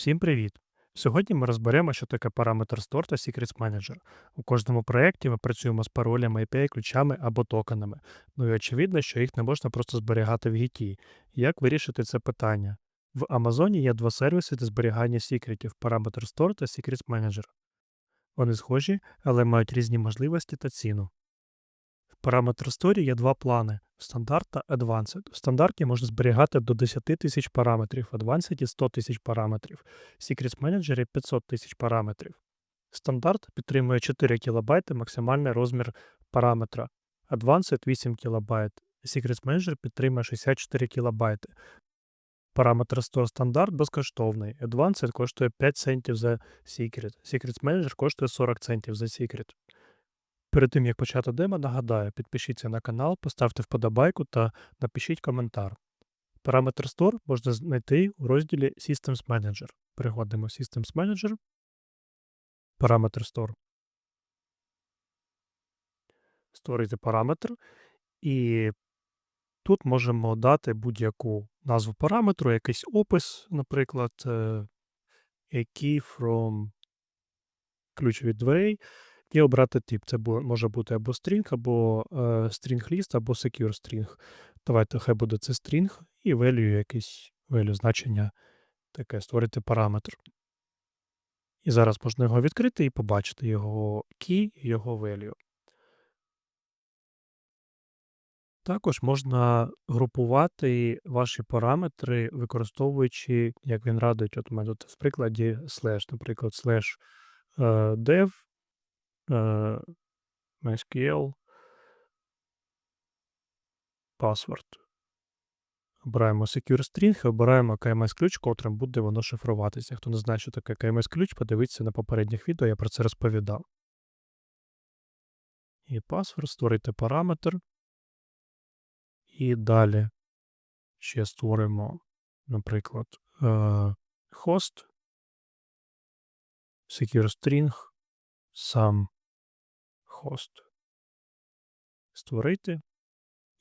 Всім привіт! Сьогодні ми розберемо, що таке параметр Store та Secrets Manager. У кожному проєкті ми працюємо з паролями, API-ключами або токенами. Ну і очевидно, що їх не можна просто зберігати в гіті. Як вирішити це питання? В Amazon є два сервіси для зберігання секретів параметр Store та Secrets Manager. Вони схожі, але мають різні можливості та ціну. Параметр Store є два плани стандарт та Advanced. В стандарті можна зберігати до 10 тисяч параметрів, в Advanced – 100 тисяч параметрів, в Secrets Manager 500 тисяч параметрів. Стандарт підтримує 4 кБ максимальний розмір параметра, Advanced 8 кБ, Secrets Manager підтримує 64 кБ. Параметр Store стандарт безкоштовний. Advanced коштує 5 центів за Secret. Secrets Manager коштує 40 центів за Secret. Перед тим як почати демо, нагадаю, підпишіться на канал, поставте вподобайку та напишіть коментар. Параметр Store можна знайти у розділі Systems Manager. Переходимо в Systems Manager. Параметр Store. Створити параметр. І тут можемо дати будь-яку назву параметру, якийсь опис, наприклад, е, key from ключ від дверей. І обрати тип. Це може бути або string, або е, string list, або secure string. Давайте хай буде це string і value якийсь value значення таке, створити параметр. І зараз можна його відкрити і побачити його key і його value. Також можна групувати ваші параметри, використовуючи, як він радить, от у мене тут в прикладі slash, наприклад, е, dev е, MySQL password. Обираємо Secure String обираємо KMS ключ, котрим буде воно шифруватися. Хто не знає, що таке KMS ключ, подивіться на попередніх відео, я про це розповідав. І password, створити параметр. І далі ще створимо, наприклад, е, host, secure string, сам host. Створити.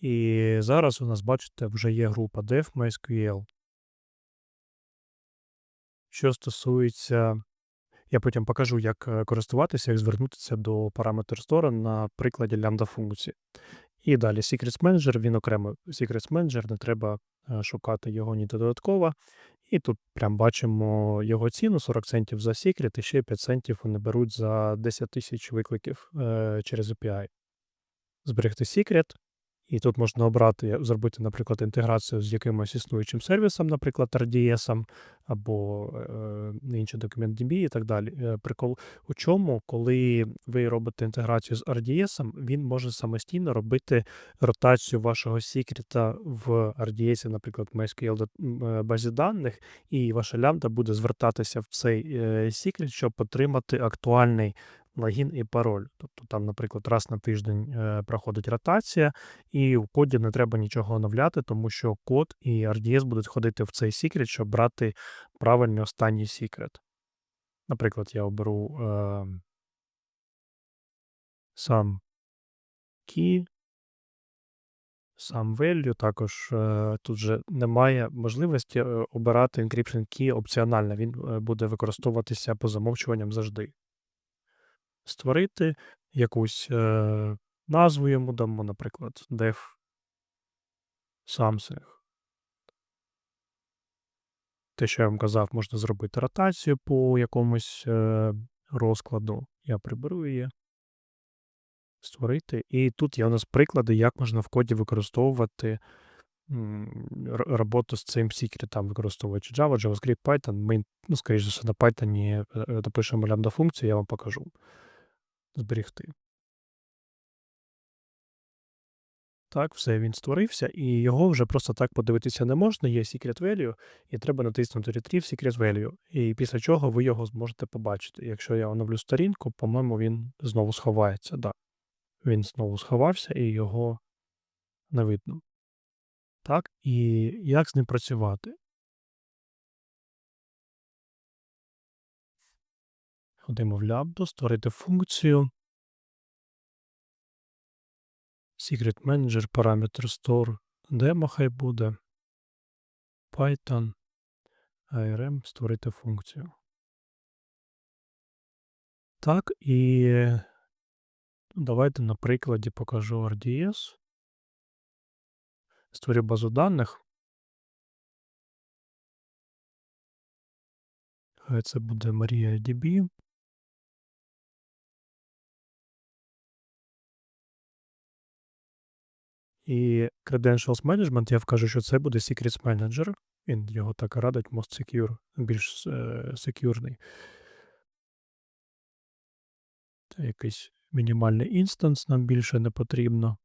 І зараз у нас, бачите, вже є група dev MySQL. Що стосується. Я потім покажу, як е, користуватися, як звернутися до параметр Store на прикладі лямбда функції. І далі Secrets Manager, він окремо Secrets Manager, не треба е, шукати його ніде додатково. І тут прям бачимо його ціну 40 центів за секрет, і ще 5 центів вони беруть за 10 тисяч викликів е, через API. Зберегти секрет. І тут можна обрати, зробити, наприклад, інтеграцію з якимось існуючим сервісом, наприклад, RDS, або е, інший документ DB і так далі. Е, Прикол у чому, коли ви робите інтеграцію з RDS, він може самостійно робити ротацію вашого секрета в RDS, наприклад, MySQL дат- м, е, базі даних, і ваша лямбда буде звертатися в цей е, секрет, щоб отримати актуальний логін і пароль. Тобто там, наприклад, раз на тиждень е, проходить ротація, і у коді не треба нічого оновляти, тому що код і RDS будуть ходити в цей секрет, щоб брати правильний останній секрет. Наприклад, я оберу е, сам key, сам value. Також е, тут же немає можливості е, обирати encryption key опціонально. Він е, буде використовуватися по замовчуванням завжди. Створити якусь е, назву йому дамо, наприклад, dev something. Те, що я вам казав, можна зробити ротацію по якомусь е, розкладу. Я приберу її. Створити. І тут є у нас приклади, як можна в коді використовувати роботу з цим секретом, використовуючи Java, JavaScript, Python. Ми, ну, скоріше за все, на Python е, допишемо лямбда функцію, я вам покажу. Зберігти. Так, все, він створився, і його вже просто так подивитися не можна. Є secret value, і треба натиснути Retrieve Secret Value. І після чого ви його зможете побачити. Якщо я оновлю сторінку, по-моєму, він знову сховається. Да. Він знову сховався і його не видно. Так, і як з ним працювати? Ходимо в лябду, створити функцію. Secret Manager, параметр Store, демо хай буде. Python. ARM створити функцію. Так, і давайте на прикладі покажу RDS. Створю базу даних. Хай це буде MariaDB. І Credentials Management я вкажу, що це буде Secrets Manager. Він його так радить Most Secure, більш секюрний. Це якийсь мінімальний інстанс нам більше не потрібно.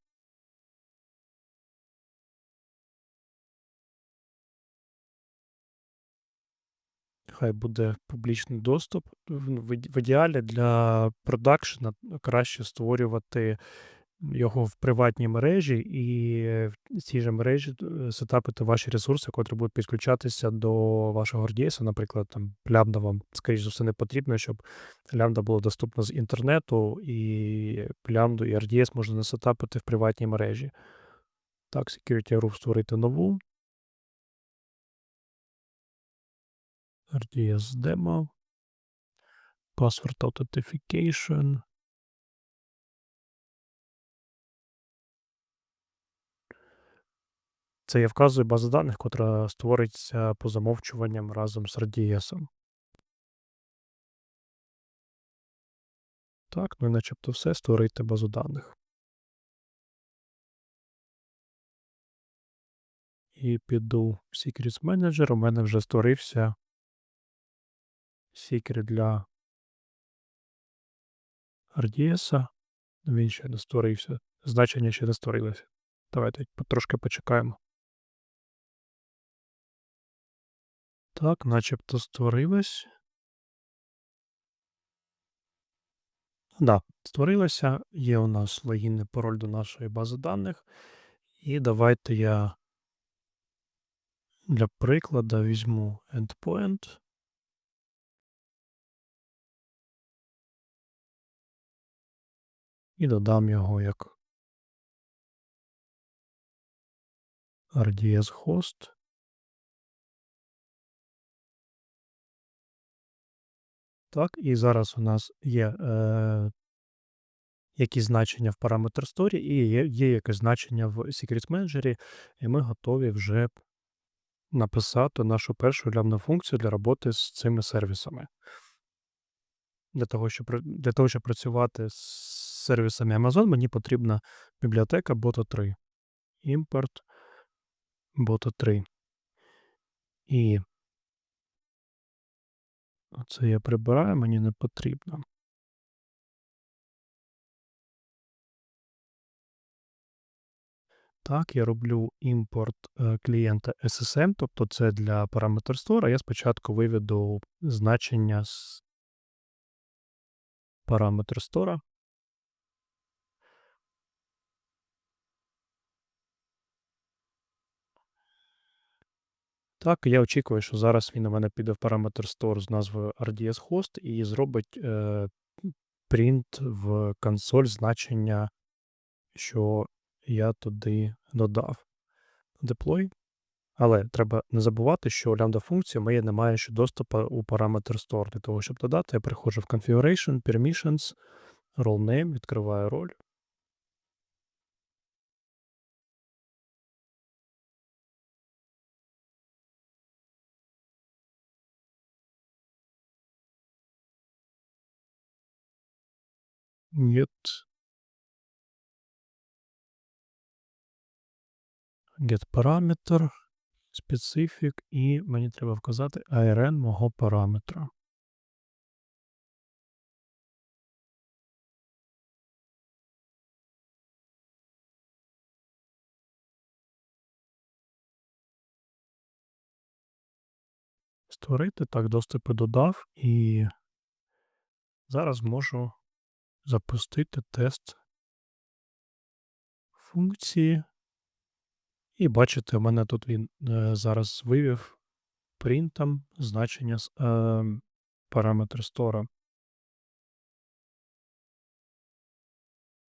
Хай буде публічний доступ. В ідеалі для продакшена краще створювати його в приватній мережі, і в цій же мережі е, сетапити ваші ресурси, котрі будуть підключатися до вашого RDS. Наприклад, там лямбда вам, скоріш за все, не потрібно, щоб лямбда було доступно з інтернету, і лямбду і RDS можна не сетапити в приватній мережі. Так, Security Group створити нову. RDS Demo. Password Authentication. Це я вказую базу даних, котра створиться по замовчуванням разом з RDS. Так, ну і начебто все, створити базу даних. І піду в Secrets Manager. У мене вже створився секрет для RDS. Він ще не створився. Значення ще не створилося. Давайте трошки почекаємо. Так, начебто створилось. Да, створилося. Є у нас логін і пароль до нашої бази даних. І давайте я для прикладу візьму endpoint. І додам його як RDS host. Так, і зараз у нас є е, якісь значення в параметр Story і є, є якесь значення в Secrets Manager, і ми готові вже написати нашу першу лямбда функцію для роботи з цими сервісами. Для того, щоб для того, щоб працювати з сервісами Amazon, мені потрібна бібліотека Bota 3. Import Bota 3. І Оце я прибираю, мені не потрібно. Так, я роблю імпорт е, клієнта SSM, тобто це для параметр Store, а я спочатку виведу значення з параметр Store. Так, я очікую, що зараз він у мене піде в параметр store з назвою RDS Host і зробить е, в консоль значення, що я туди додав. Deploy. Але треба не забувати, що лямбда функція моя не має ще доступу у параметр store. Для того, щоб додати, я приходжу в Configuration, Permissions, Role Name, відкриваю роль. Нет. Get параметр, specific, і мені треба вказати ARN мого параметра. Створити так, доступи додав, і зараз можу запустити тест функції. І бачите, у мене тут він е, зараз вивів принтом значення з е, параметр стора.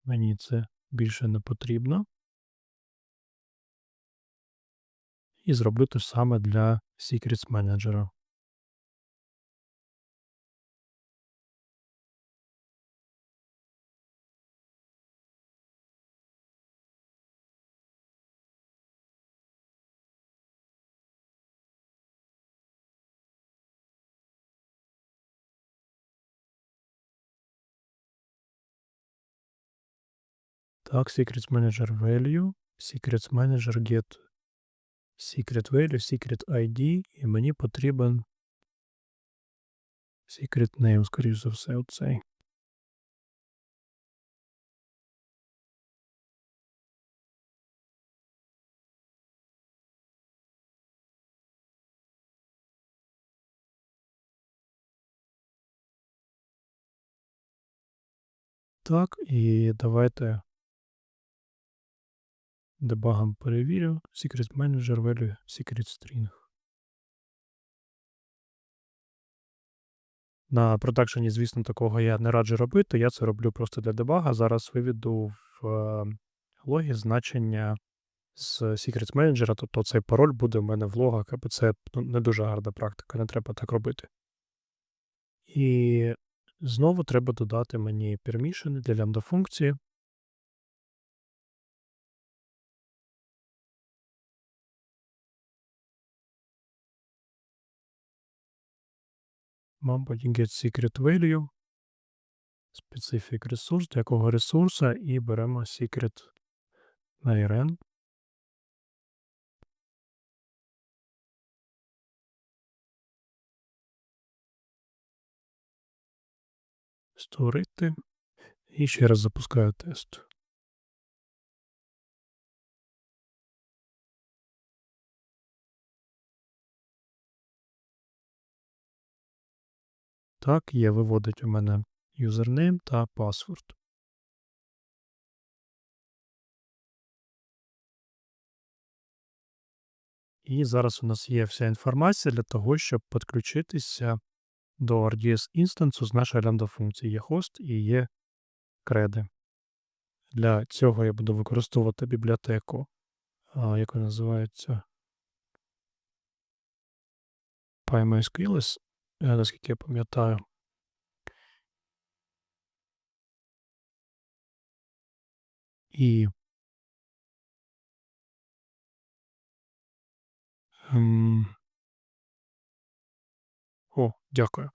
Мені це більше не потрібно. І зроблю те саме для Secrets Manager. Так, Secrets Manager Value, Secrets Manager Get Secret Value, Secret ID, і мені потрібен Secret Name, скоріш за все, оцей. Так, і давайте дебагом перевірю. Secret Manager Value Secret String. На продакшені, звісно, такого я не раджу робити. Я це роблю просто для дебага. Зараз виведу в е, логі значення з Secrets Manager, тобто цей пароль буде в мене в логах, або це ну, не дуже гарна практика, не треба так робити. І знову треба додати мені permission для лямбда функції. Мабуть, get secret value, specific ресурс, для якого ресурса, і беремо secret на RN. Створити. І ще раз запускаю тест. Так, є, виводить у мене юзернейм та паспорт. І зараз у нас є вся інформація для того, щоб підключитися до RDS інстансу з нашої лямбда функції. Є хост і є креди. Для цього я буду використовувати бібліотеку, а, яка називається PyMySQL, е, наскільки я пам'ятаю. І ем, О, дякую.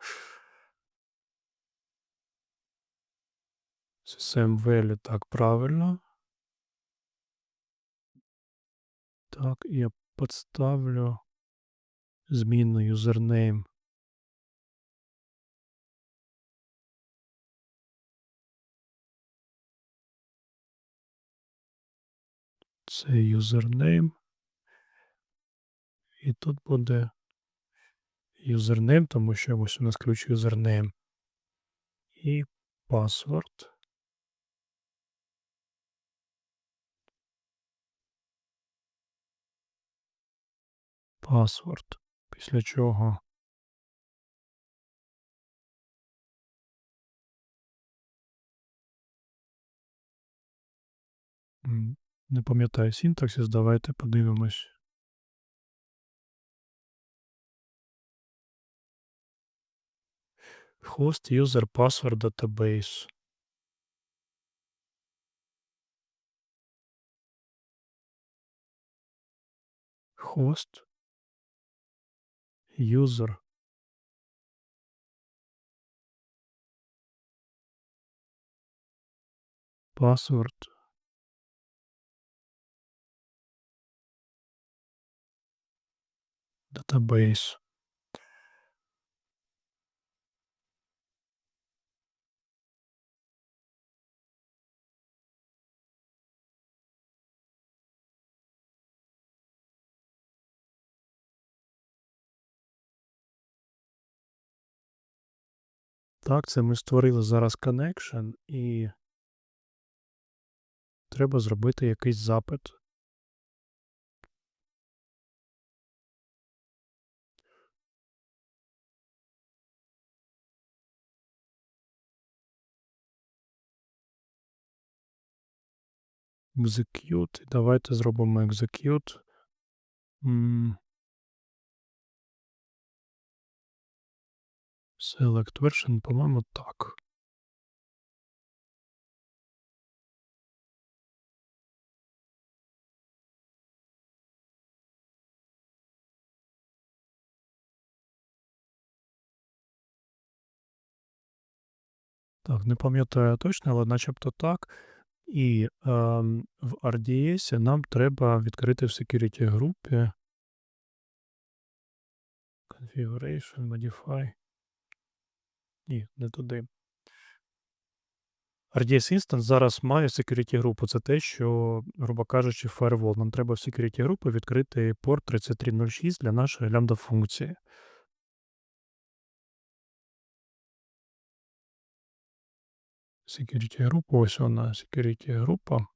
System value, так, правильно. Так, я подставлю змінну юзернейм. Це юзернейм. І тут буде юзернейм, тому що ось у нас ключ юзернейм. І паспорт. Паспорт. Після чого не пам'ятаю синтаксис, давайте подивимось. Host user password database. Host user password database. Так, це ми створили зараз connection і треба зробити якийсь запит. Execute. Давайте зробимо execute. Select version, по-моєму, так. Так, не пам'ятаю точно, але начебто так. І, ем, в RDS нам треба відкрити в security групі Configuration, Modify. Ні, не туди. RDS Instance зараз має security групу. Це те, що, грубо кажучи, firewall. Нам треба в security групи відкрити порт 3306 для нашої лямбда функції. Security група, ось вона, security група.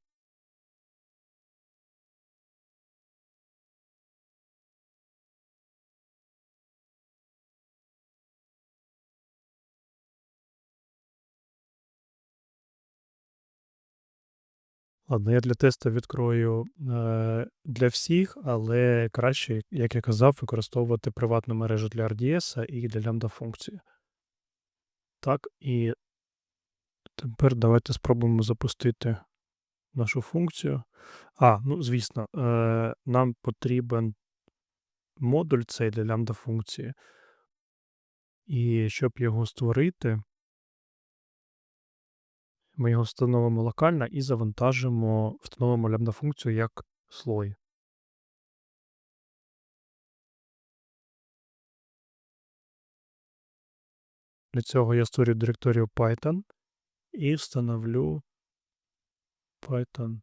Ладно, я для тесту відкрою е, для всіх, але краще, як я казав, використовувати приватну мережу для RDS і для лямбда функції. Так, і тепер давайте спробуємо запустити нашу функцію. А, ну, звісно, е, нам потрібен модуль цей для лямбда функції. І щоб його створити, ми його встановимо локально і завантажимо, встановимо лямбда функцію як слой. Для цього я створю директорію Python і встановлю Python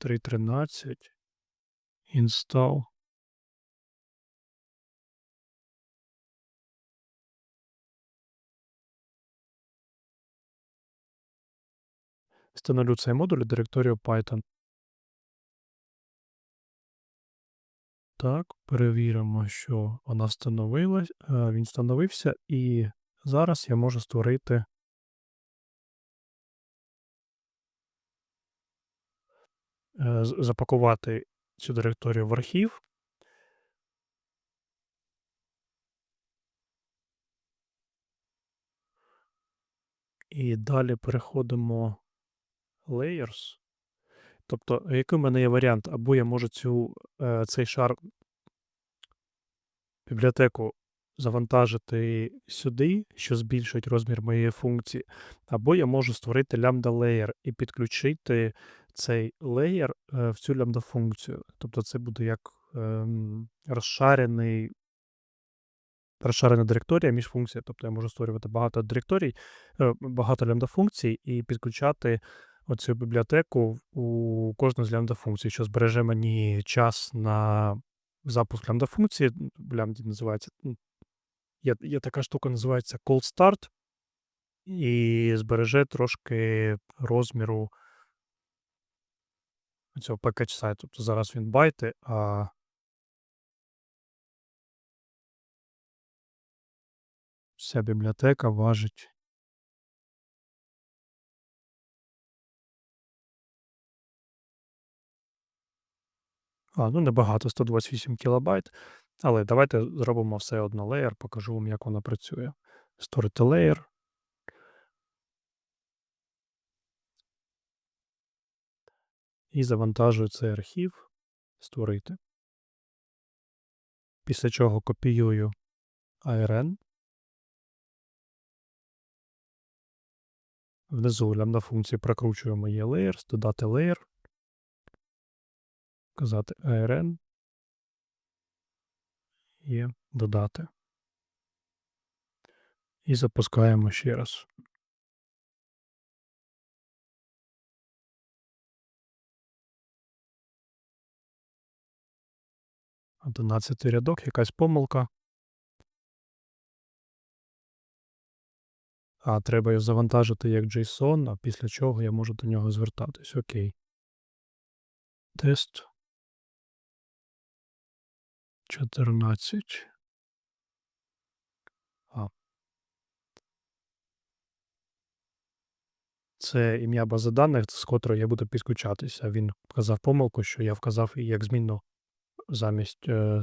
3.13 install. Встановлю цей модуль у директорію Python. Так, перевіримо, що вона встановилась, е, він встановився, і зараз я можу створити е, з- запакувати цю директорію в архів. І далі переходимо Layers. Тобто, який в мене є варіант? Або я можу цю, е, цей шар бібліотеку завантажити сюди, що збільшить розмір моєї функції, або я можу створити лямбда layer і підключити цей layer е, в цю лямбда функцію. Тобто це буде як ем, розшарений. Розшарена директорія між функціями, тобто я можу створювати багато директорій, е, багато лямбда функцій і підключати оцю бібліотеку у кожну з лямбда функцій, що збереже мені час на запуск лямбда функції. В лямбді називається. ну, Є, є така штука, називається cold start, і збереже трошки розміру цього package size. Тобто зараз він байти, а вся бібліотека важить. А, ну небагато, 128 кілобайт. Але давайте зробимо все одно layer, покажу вам, як воно працює. Створити layer. І завантажую цей архів. Створити. Після чого копіюю ARN. Внизу лямбда функції прокручуємо є layers, додати layer. Казати ARN. Є додати. І запускаємо ще раз. Одинадцятий рядок, якась помилка. А, треба його завантажити як JSON, а після чого я можу до нього звертатись. Окей. Тест. 14. А. Це ім'я бази даних, з котрої я буду підключатися. Він вказав помилку, що я вказав як змінну замість е,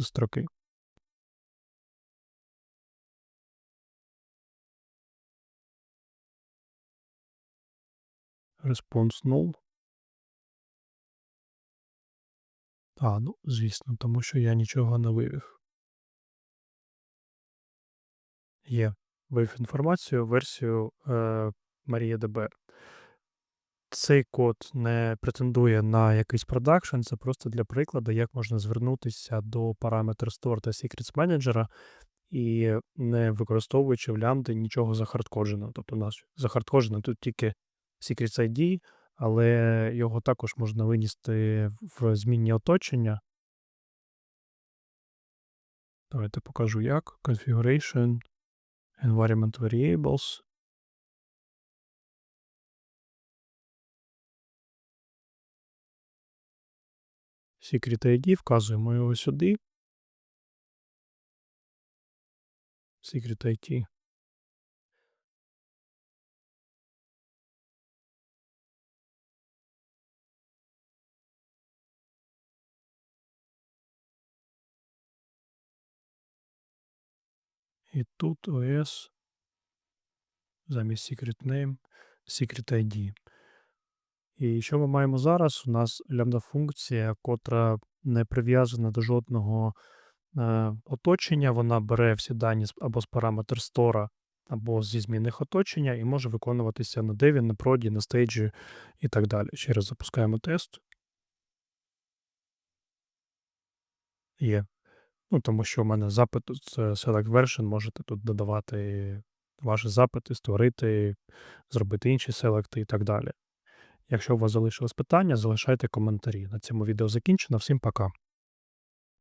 строки. Response null. А, ну, звісно, тому що я нічого не вивів. Є. Вивів інформацію, версію е, MariaDB. Цей код не претендує на якийсь продакшн, це просто для прикладу, як можна звернутися до параметр Store та Secrets Manager, і не використовуючи в лямбди нічого захардкодженого. Тобто у нас захардкоджено тут тільки Secrets ID, але його також можна винести в змінні оточення. Давайте покажу як. Configuration, Environment Variables. Secret ID, вказуємо його сюди. Secret IT. І тут OS замість secret name, secret ID. І що ми маємо зараз? У нас лямбда функція, котра не прив'язана до жодного е, оточення. Вона бере всі дані або з параметр стора, або зі змінних оточення, і може виконуватися на деві, на проді, на стейджі і так далі. Ще раз запускаємо тест. Є. Ну, тому що у мене запит це select version, можете тут додавати ваші запити, створити, зробити інші селекти і так далі. Якщо у вас залишилось питання, залишайте коментарі. На цьому відео закінчено. Всім пока.